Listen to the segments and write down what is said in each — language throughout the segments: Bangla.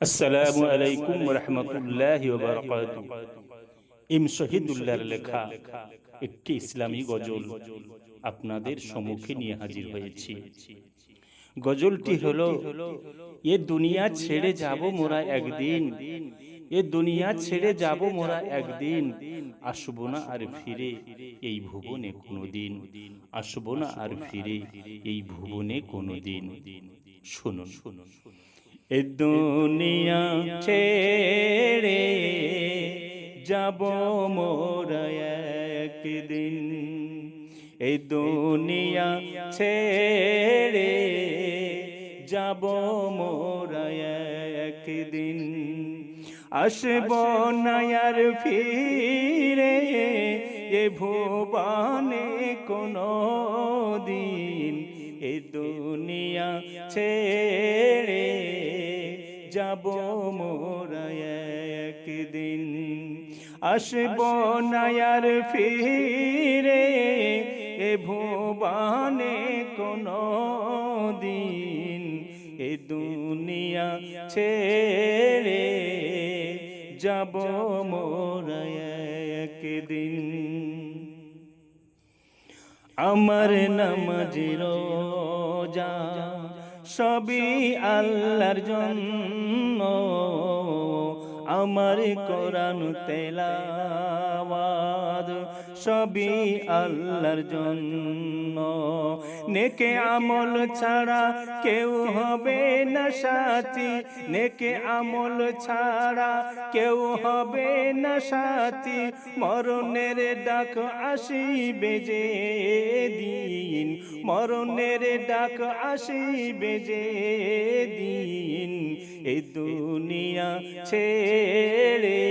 আসসালামু আলাইকুম রহমতুল্লাহ ইম শহীদুল্লাহর লেখা একটি ইসলামী গজল আপনাদের সম্মুখে নিয়ে হাজির হয়েছি। গজলটি হলো এ দুনিয়া ছেড়ে যাব মোরা একদিন। এ দুনিয়া ছেড়ে যাব মোরা একদিন। আসব না আর ফিরে এই ভুবনে কোনোদিন। আসব না আর ফিরে এই ভুবনে কোনোদিন। শুনুন। শুনুন। এ দুনিয়া ছেড়ে যাব মোরা একদিন। এই দুনিয়া ছেড়ে যাব মোরা একদিন। আসব নায়ার ফিরে এ ভুবানে কোনো দিন। এ দুনিয়া ছেড়ে যাব মোরা একদিন। আসব নায়ার ফিরে এ ভুবানে কোনো দিন। এ দুনিয়া ছেড়ে যাব মোরা একদিন। আমার নামাজ রোজা সবই আল্লাহর জন্য। আমার কোরআন তেলাওয়াত সবই আল্লাহর জন্য। নেকে আমল ছাড়া কেউ হবে না সাথী। নেকে আমল ছাড়া কেউ হবে না সাথী। মরণের ডাক আসিবে যে দিন। মরণের ডাক আসিবে যে এই দুনিয়া ছেড়ে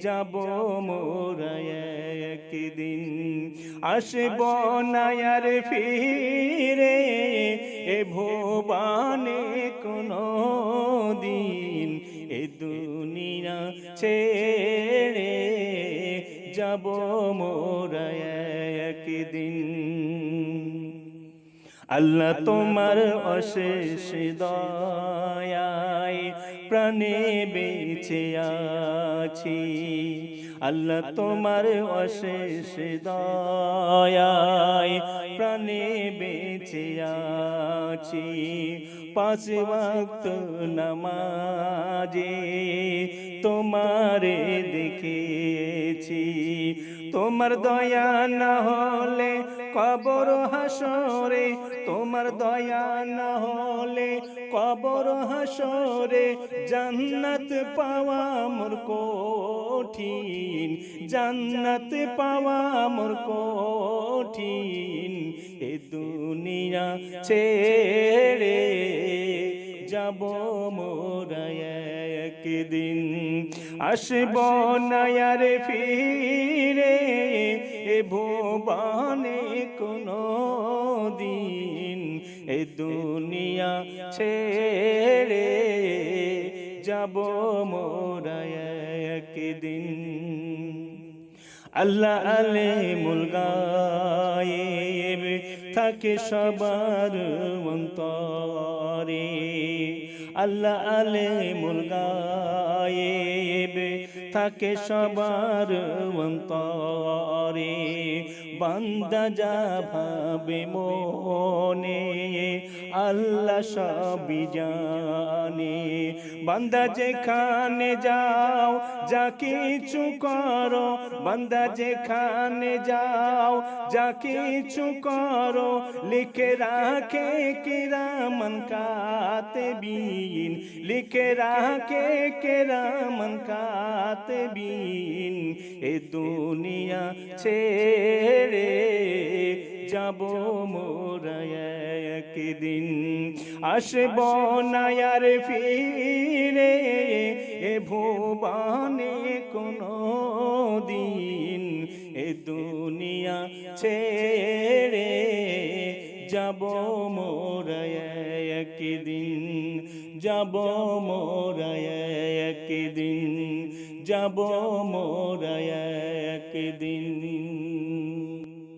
যাব মোরা একদিন। আসব নায়ার ফিরে এ ভোবানে কোনো দিন। এ দুনিয়া ছেড়ে যাব মোরা একদিন। আল্লাহ তোমার অশেষ দয়ায় প্রাণে বেঁচে আছি। আল্লাহ তোমার অশেষ দয়ায় প্রাণে বেঁচে আছি। পাঁচ ওয়াক্ত নামাজে তোমারে দেখেছি। তোমার দয়া না হলে কবর হাসরে, তোমার দয়া না হলে কবর হাসরে। জান্নাত পাওয়া মোর কঠিন, জান্নাত পাওয়া মোর কঠিন। এ দুনিয়া ছেড়ে যাব মোরা একদিন। আসব নায়ার ফিরে এ ভুবানে কোনো দিন এ দুনিয়া ছেড়ে যাব মোরা একদিন। আল্লাহ আলে মুলগায়েব থাকে সবার অন্তরে। আল্লাহ আলে মুলগায়েব থাকে সবার অন্তরে, বান্দা যা ভাবে মনে, আল্লাহ সবই জানে। বান্দা যেখানে যাও, যা কিছু করো, বান্দা যেখানে যাও, যা কিছু করো, লিখে রাখে কিরামন কাতে বিন লিখে রাখে কিরামন কাতে বিন এ দুনিয়া ছেড়ে যাব মোরা একদিন। আসব নায়ার ফিরে এ ভোবানে কোনো দিন। এ দুনিয়া ছেড়ে যাব মোরা একদিন যাব মোরা একদিন।